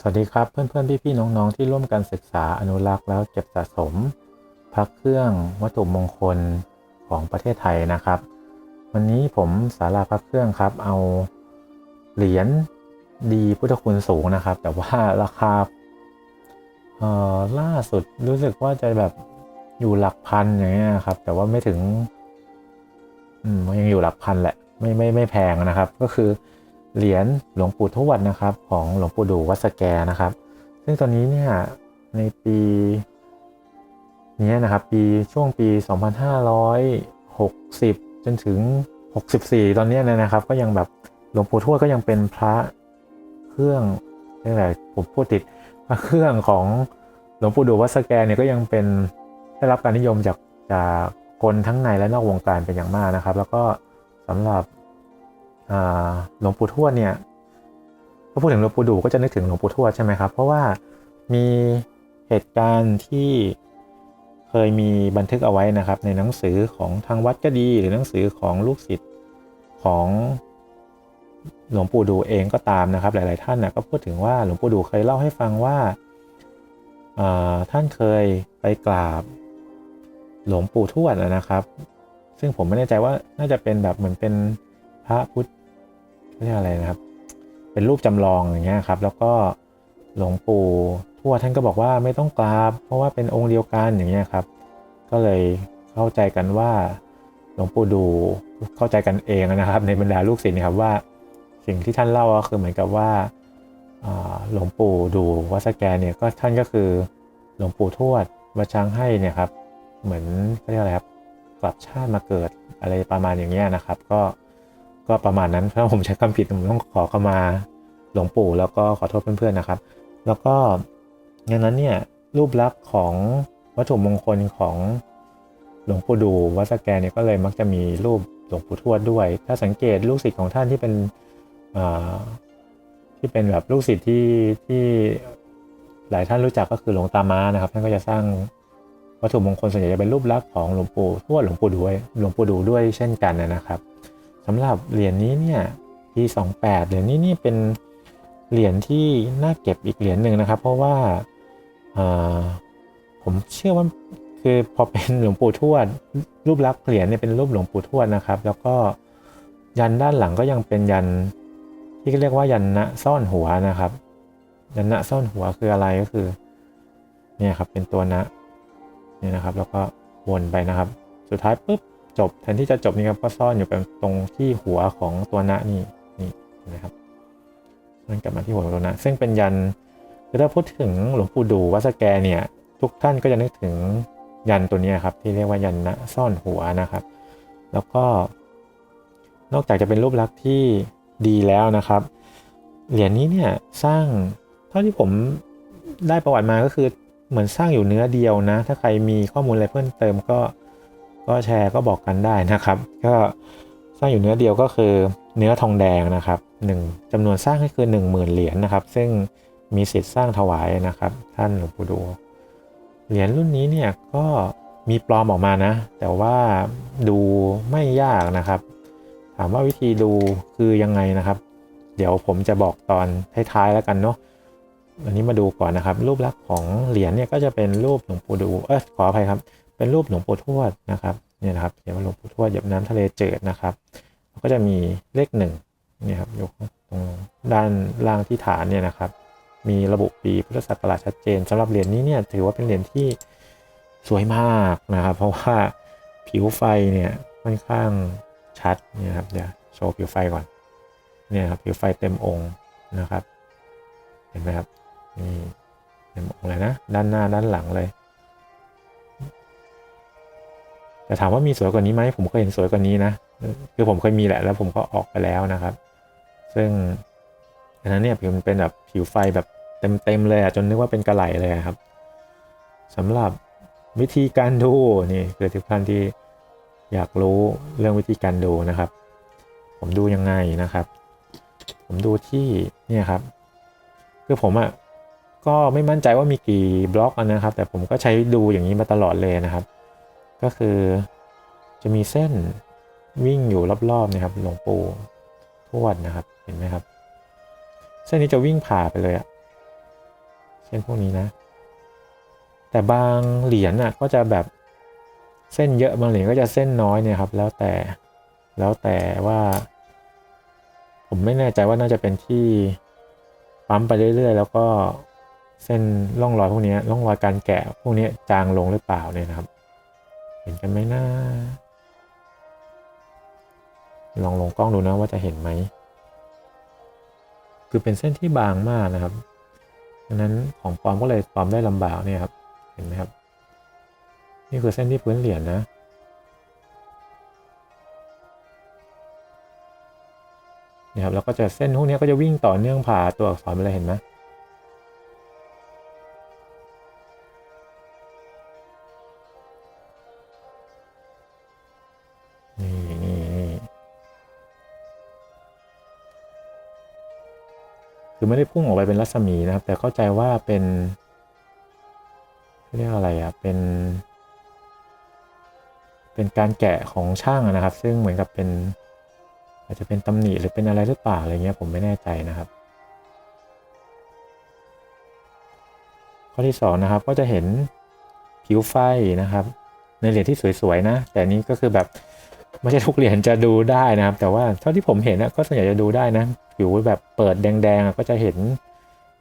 สวัสดีครับเพื่อนๆ พี่ๆ น้องๆ ที่ร่วมกันศึกษาอนุรักษ์แล้วเก็บสะสม พระเครื่องวัตถุมงคลของประเทศไทยนะครับ วันนี้ผมสาราพระเครื่องครับ เอาเหรียญดีพุทธคุณสูงนะครับ แต่ว่าราคาล่าสุดรู้สึกว่าจะแบบอยู่หลักพันอย่างเงี้ยครับ แต่ว่าไม่ถึง อืมยังอยู่หลักพันแหละ ไม่ไม่ไม่แพงนะครับ ก็คือ เหรียญหลวงปู่ทวดนะครับ ของหลวงปู่ดูวัดสแกนะครับ ซึ่งตอนนี้เนี่ยในปีนี้นะครับ ปีช่วงปี 2560 จนถึง 64 ตอนนี้นะครับ ก็ยังแบบหลวงปู่ทวดก็ยังเป็นพระเครื่องเรียกอะไรผมพูดติดพระเครื่องของหลวงปู่ดูวัดสแกเนี่ยก็ยังเป็นได้รับการนิยมจากจากคนทั้งในและนอกวงการเป็นอย่างมากนะครับ แล้วก็สำหรับ หลวงปู่ทวดเนี่ยพอพูดถึงหลวงปู่ดูก็จะนึกถึงหลวงปู่ทวดใช่ไหมครับ เพราะว่ามีเหตุการณ์ที่เคยมีบันทึกเอาไว้นะครับ ในหนังสือของทางวัดก็ดี หรือหนังสือของลูกศิษย์ของหลวงปู่ดูเองก็ตามนะครับ หลาย ๆ ท่านนะก็พูดถึงว่าหลวงปู่ดูเคยเล่าให้ฟังว่าอ่าท่านเคยไปกราบหลวงปู่ทวดนะครับ ซึ่งผมไม่แน่ใจว่าน่าจะเป็นแบบเหมือนเป็นพระพุทธ เรียกอะไรนะครับ เป็นรูปจำลองอย่างเงี้ยครับ แล้วก็หลวงปู่ทวดท่านก็บอกว่าไม่ต้องกราบ เพราะว่าเป็นองค์เดียวกันอย่างเงี้ยครับ ก็เลยเข้าใจกันว่าหลวงปู่ดูเข้าใจกันเองนะครับ ในบรรดาลูกศิษย์นะครับว่าสิ่งที่ท่านเล่าก็คือเหมือนกับว่าหลวงปู่ดูวัดสแกเนี่ยก็ท่านก็คือหลวงปู่ทวดวัดช้างให้เนี่ยครับเหมือนเรียกอะไรครับกลับชาติมาเกิดอะไรประมาณอย่างเงี้ยนะครับ ก็ ก็ประมาณนั้นถ้าผมใช้คำผิดผมต้องขอเข้ามาหลวงปู่แล้วก็ขอโทษเพื่อนๆนะครับ แล้วก็อย่างนั้นเนี่ยรูปลักษณ์ของวัตถุมงคลของหลวงปู่ดูวัดสแกนเนี่ยก็เลยมักจะมีรูปหลวงปู่ทวดด้วย ถ้าสังเกตลูกศิษย์ของท่านที่เป็นที่เป็นแบบลูกศิษย์ที่ที่หลายท่านรู้จักก็คือหลวงตาม้านะครับ ท่านก็จะสร้างวัตถุมงคลส่วนใหญ่จะเป็นรูปลักษณ์ของหลวงปู่ทวดหลวงปู่ดูด้วยหลวงปู่ดูด้วยเช่นกันนะครับ สำหรับเหรียญนี้เนี่ยปี28 เหรียญนี้นี่เป็นเหรียญที่น่าเก็บอีกเหรียญหนึ่งนะครับ เพราะว่าผมเชื่อว่าคือพอเป็นหลวงปู่ทวด รูปลักษณ์เหรียญเนี่ยเป็นรูปหลวงปู่ทวดนะครับ แล้วก็ยันด้านหลังก็ยังเป็นยันที่เรียกว่ายันณซ่อนหัวนะครับ ยันณซ่อนหัวคืออะไรก็คือเนี่ยครับเป็นตัวณเนี่ยนะครับ แล้วก็วนไปนะครับ สุดท้ายปุ๊บ จบแทนที่จะจบนี่ครับก็ซ่อนอยู่ตรงที่หัวของตัวณนี่นี่นะครับนั่นกลับมาที่หัวของตัวณซึ่งเป็นยันคือถ้าพูดถึงหลวงปู่ดูวัดสแกเนี่ยทุกท่านก็จะนึกถึงยันตัวนี้ครับที่เรียกว่ายันณซ่อนหัวนะครับ แล้วก็ นอกจากจะเป็นรูปลักษณ์ที่ดีแล้วนะครับ เหรียญนี้เนี่ยสร้างเท่าที่ผมได้ประวัติมาก็คือเหมือนสร้างอยู่เนื้อเดียวนะ ถ้าใครมีข้อมูลอะไรเพิ่มเติมก็ ก็แชร์ก็บอกกันได้นะครับ ก็สร้างอยู่เนื้อเดียวก็คือเนื้อทองแดงนะครับหนึ่งจำนวนสร้างก็คือ 1 0,000 เหรียญนะครับ ซึ่งมีสิทธิ์สร้างถวายนะครับ ท่านหลวงปู่ดู เหรียญรุ่นนี้เนี่ยก็มีปลอมออกมานะ แต่ว่าดูไม่ยากนะครับ ถามว่าวิธีดูคือยังไงนะครับ เดี๋ยวผมจะบอกตอนท้ายๆแล้วกันเนาะอันนี้มาดูก่อนนะครับ รูปลักษณ์ของเหรียญเนี่ยก็จะเป็นรูปหลวงปู่ดูเออขออภัยครับ เป็นรูปหลวงปู่ทวดนะครับเนี่ยนะครับเขียนว่าหลวงปู่ทวดหยบน้ำทะเลเจิดนะครับแล้วก็จะมีเลขหนึ่งเนี่ยครับยกตรงด้านล่างที่ฐานเนี่ยนะครับ มีระบุปีพุทธศักราชชัดเจนสำหรับเหรียญนี้เนี่ยถือว่าเป็นเหรียญที่สวยมากนะครับ เพราะว่าผิวไฟเนี่ยค่อนข้างชัดเนี่ยครับเดี๋ยวโชว์ผิวไฟก่อนเนี่ยครับผิวไฟเต็มองค์นะครับ เห็นไหมครับนี่เต็มองค์เลยนะ ด้านหน้าด้านหลังเลย แต่ถามว่ามีสวยกว่านี้ไหมผมก็เห็นสวยกว่านี้นะคือผมเคยมีแหละแล้วผมก็ออกไปแล้วนะครับ ซึ่งอันนั้นเนี่ยผิวมันเป็นแบบผิวไฟแบบเต็มๆเลยอะจนนึกว่าเป็นกระไหลเลยครับสำหรับวิธีการดูนี่คือทุกท่านที่อยากรู้เรื่องวิธีการดูนะครับ ผมดูยังไงนะครับ ผมดูที่เนี่ยครับ คือผมอะ่ะก็ไม่มั่นใจว่ามีกี่บล็อกนะครับ แต่ผมก็ใช้ดูอย่างนี้มาตลอดเลยนะครับ ก็คือจะมีเส้นวิ่งอยู่รอบๆนะครับหลวงปู่ทวดนะครับเห็นไหมครับ เส้นนี้จะวิ่งผ่าไปเลยอะเช่นพวกนี้นะ แต่บางเหรียญน่ะก็จะแบบเส้นเยอะบางเหรียญก็จะเส้นน้อยเนี่ยครับ แล้วแต่แล้วแต่ว่า ผมไม่แน่ใจว่าน่าจะเป็นที่ปั๊มไปเรื่อยๆ แล้วก็เส้นร่องรอยพวกนี้ร่องรอยการแกะพวกนี้จางลงหรือเปล่าเนี่ยนะครับ ห็นกันไหมนะลองลงกล้องดูนะว่าจะเห็นไหม คือเป็นเส้นที่บางมากนะครับดังนั้นของปลอมก็เลยปลอมได้ลำบากเนี่ยครับ เห็นไหมครับ นี่คือเส้นที่พื้นเหรียญนะ นี่ครับแล้วก็จะเส้นพวกนี้ก็จะวิ่งต่อเนื่องผ่าตัวอักษรไปเลยเห็นไหม นี่นี่นี่คือไม่ได้พุ่งออกไปเป็นรัศมีนะครับ แต่เข้าใจว่าเป็นเรียกอะไรอะ เป็น เป็นการแกะของช่างนะครับ ซึ่งเหมือนกับเป็น อาจจะเป็นตำหนิหรือเป็นอะไรหรือเปล่าอะไรเงี้ยผมไม่แน่ใจนะครับ ข้อที่สองนะครับก็จะเห็นผิวไฟนะครับ ในเหรียญที่สวยๆนะ แต่นี้ก็คือแบบ ไม่ใช่ทุกเหรียญจะดูได้นะครับ แต่ว่าเท่าที่ผมเห็นนะก็ส่วนใหญ่จะดูได้นะ ผิวแบบเปิดแดงๆก็จะเห็น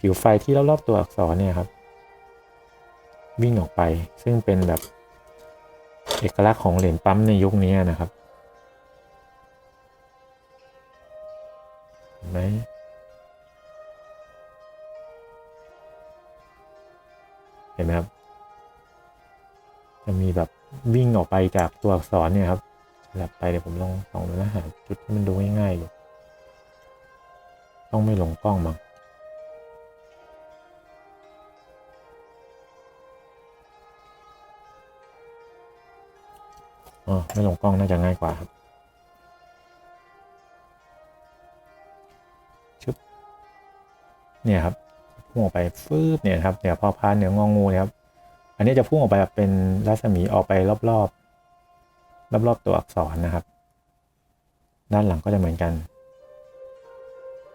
ผิวไฟที่รอบๆตัวอักษรเนี่ยครับ วิ่งออกไปซึ่งเป็นแบบเอกลักษณ์ของเหรียญปั๊มในยุคนี้นะครับเห็นไหมเห็นไหมครับจะมีแบบวิ่งออกไปจากตัวอักษรเนี่ยครับ สลับไปเดี๋ยวผมลองส่องดูนะหาจุดที่มันดูง่ายๆอยู่ต้องไม่หลงกล้องมั้งอ๋อไม่หลงกล้องน่าจะง่ายกว่าครับชึบเนี่ยครับพุ่งออกไปฟืบเนี่ยครับเนี่ยวพอพานเหนืององูเนี่ยครับ อันนี้จะพุ่งออกไปแบบเป็นรัศมีออกไปรอบๆ รอบรอบๆตัวอักษรนะครับ ด้านหลังก็จะเหมือนกัน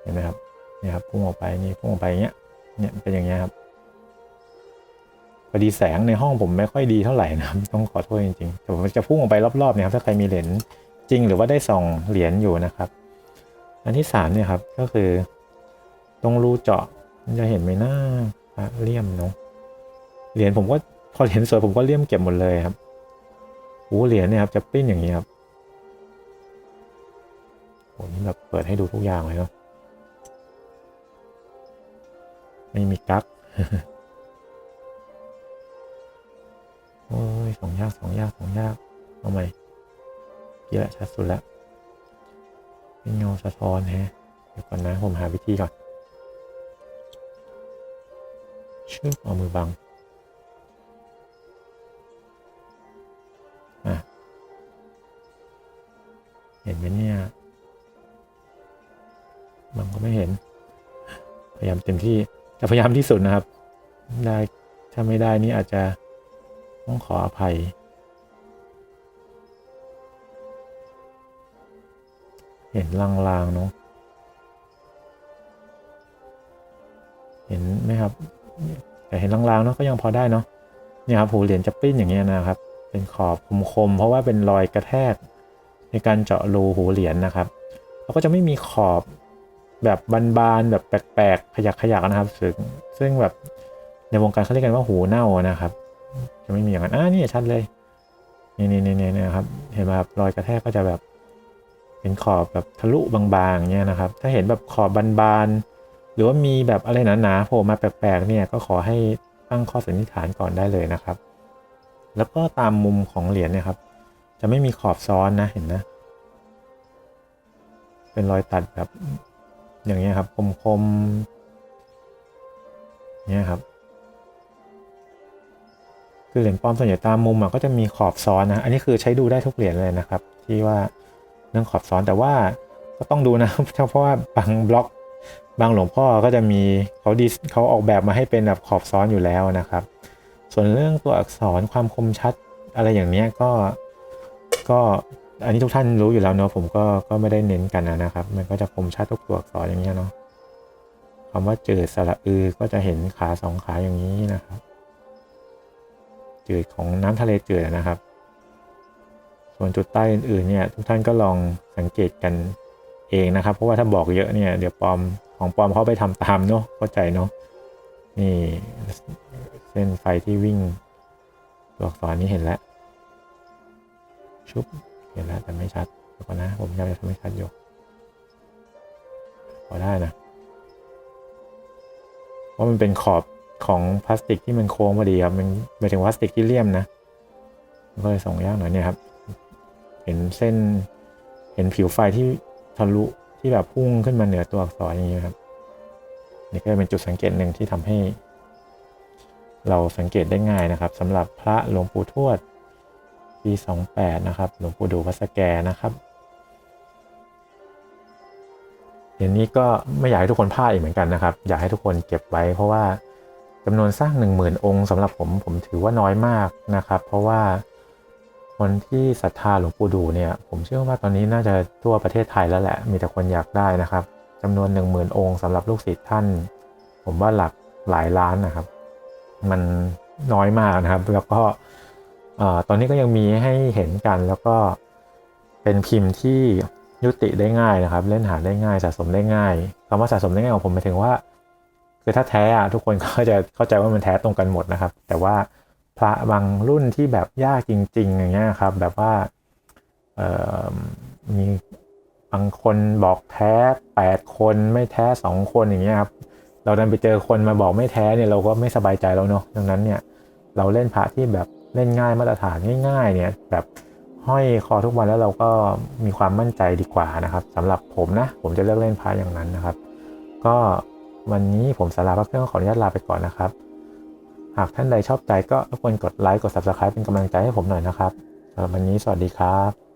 เห็นไหมครับนี่ครับพุ่งออกไปนี่พุ่งออกไปอย่างเงี้ยเนี่ยเป็นอย่างเงี้ยครับพอดีแสงในห้องผมไม่ค่อยดีเท่าไหร่นะครับต้องขอโทษจริงๆแต่ผมจะพุ่งออกไปรอบๆเนี่ยครับถ้าใครมีเหรียญจริงหรือว่าได้ส่องเหรียญอยู่นะครับ อันที่สามเนี่ยครับก็คือ ตรงรูเจาะจะเห็นไหมหน้าพระเลี่ยมเนาะเหรียญผมก็พอเหรียญสวยผมก็เลี่ยมเก็บหมดเลยครับ โอ้เหรียญเนี่ยครับจะปิ้นอย่างนี้ครับโอ้นี่แบบเปิดให้ดูทุกอย่างเลยเนาะไม่มีกั๊กโอ้ยสองยากสองยากสองยากเอาใหม่กี่ละชัดสุดแล้วเป็นเงาสะท้อนฮะเดี๋ยวก่อนนะผมหาวิธีก่อนชึบเอามือบัง ไหมเนี่ยบังก็ไม่เห็น พยายามเต็มที่จะพยายามที่สุดนะครับ ได้ถ้าไม่ได้นี่อาจจะต้องขออภัย เห็นลางๆเนาะเห็นไหมครับ แต่เห็นลางๆเนาะก็ยังพอได้เนาะเนี่ยครับหูเหรียญจะปิ้นอย่างเงี้ยนะครับ เป็นขอบคมๆเพราะว่าเป็นรอยกระแทก ในการเจาะรูหูเหรียญนะครับแล้วก็จะไม่มีขอบแบบบานๆแบบแปลกๆขยักขยักนะครับ ซึ่งซึ่งแบบในวงการเขาเรียกกันว่าหูเน่านะครับ จะไม่มีอย่างนั้นอ่านี่ชัดเลยนี่นี่นี่นี่นะครับ เห็นไหมครับรอยกระแทกก็จะแบบเป็นขอบแบบทะลุบางๆเนี่ยนะครับ ถ้าเห็นแบบขอบบานๆหรือว่ามีแบบอะไรหนาๆโผล่มาแปลกๆเนี่ยก็ขอให้ตั้งข้อสันนิษฐานก่อนได้เลยนะครับ แล้วก็ตามมุมของเหรียญเนี่ยครับ จะไม่มีขอบซ้อนนะเห็นนะ เป็นรอยตัดแบบอย่างเงี้ยครับ คมๆเนี่ยครับคือเหรียญปลอมส่วนใหญ่ตามมุมอะก็จะมีขอบซ้อนนะ อันนี้คือใช้ดูได้ทุกเหรียญเลยนะครับ ที่ว่าเรื่องขอบซ้อนแต่ว่าก็ต้องดูนะเพราะว่าบางบล็อกบางหลวงพ่อก็จะมีเขาดีเขาออกแบบมาให้เป็นแบบขอบซ้อนอยู่แล้วนะครับ ส่วนเรื่องตัวอักษรความคมชัดอะไรอย่างเนี้ยก็ ก็อันนี้ทุกท่านรู้อยู่แล้วเนาะผมก็ก็ไม่ได้เน้นกันนะครับ มันก็จะคมชัดทุกตัวอักษรอย่างเงี้ยเนาะคำว่าจืดสระอือก็จะเห็นขาสองขาอย่างนี้นะครับ จืดของน้ำทะเลจืดนะครับ ส่วนจุดใต้อื่นๆเนี่ย ทุกท่านก็ลองสังเกตกันเองนะครับ เพราะว่าถ้าบอกเยอะเนี่ยเดี๋ยวปลอมของปลอมเขาไปทำตามเนาะเข้าใจเนาะนี่เส้นไฟที่วิ่งตัวอักษรนี้เห็นแล้ว ชุบเห็นแล้วแต่ไม่ชัดเดี๋ยวก่อนนะ ผมยังจะทำให้ชัดอยู่พอได้นะเพราะมันเป็นขอบของพลาสติกที่มันโค้งพอดีครับมันหมายถึงพลาสติกที่เลี่ยมนะมันก็เลยส่งยากหน่อยเนี่ยครับ เห็นเส้น เห็นผิวไฟที่ทะลุที่แบบพุ่งขึ้นมาเหนือตัวอักษรอย่างนี้ครับ นี่ก็เป็นจุดสังเกตหนึ่งที่ทำให้ เราสังเกตได้ง่ายนะครับสำหรับพระหลวงปู่ทวด ปี 28 นะครับหลวงปู่ดูวัสแกนะครับเดี๋ยวนี้ก็ไม่อยากให้ทุกคนพลาดอีกเหมือนกันนะครับ อยากให้ทุกคนเก็บไว้ เพราะว่าจำนวนสร้าง 10,000 องค์สำหรับผมผมถือว่าน้อยมากนะครับ เพราะว่าคนที่ศรัทธาหลวงปู่ดูเนี่ยผมเชื่อว่าตอนนี้น่าจะทั่วประเทศไทยแล้วแหละ มีแต่คนอยากได้นะครับจำนวน 10,000 องค์สำหรับลูกศิษย์ท่าน ผมว่าหลักหลายล้านนะครับ มันน้อยมากนะครับ แล้วก็ ตอนนี้ก็ยังมีให้เห็นกันแล้วก็เป็นพิมพ์ที่ยุติได้ง่ายนะครับ เล่นหาได้ง่ายสะสมได้ง่ายคำว่าสะสมได้ง่ายของผมหมายถึงว่า คือถ้าแท้อะทุกคนก็จะเข้าใจว่ามันแท้ตรงกันหมดนะครับ แต่ว่าพระบางรุ่นที่แบบยากจริง ๆ อย่างเงี้ยครับ แบบว่ามีบางคนบอกแท้แปดคนไม่แท้สองคนอย่างเงี้ยครับเราดันไปเจอคนมาบอกไม่แท้เนี่ยเราก็ไม่สบายใจแล้วเนาะดังนั้นเนี่ยเราเล่นพระที่แบบ เล่นง่ายมาตรฐานง่ายๆเนี่ยแบบห้อยคอทุกวันแล้วเราก็มีความมั่นใจดีกว่านะครับสำหรับผมนะ ผมจะเลือกเล่นพระอย่างนั้นนะครับ ก็วันนี้ผมสาราพระเครื่องขออนุญาตลาไปก่อนนะครับ หากท่านใดชอบใจก็รบกวนกดไลค์กด subscribe เป็นกำลังใจให้ผมหน่อยนะครับสำหรับวันนี้สวัสดีครับ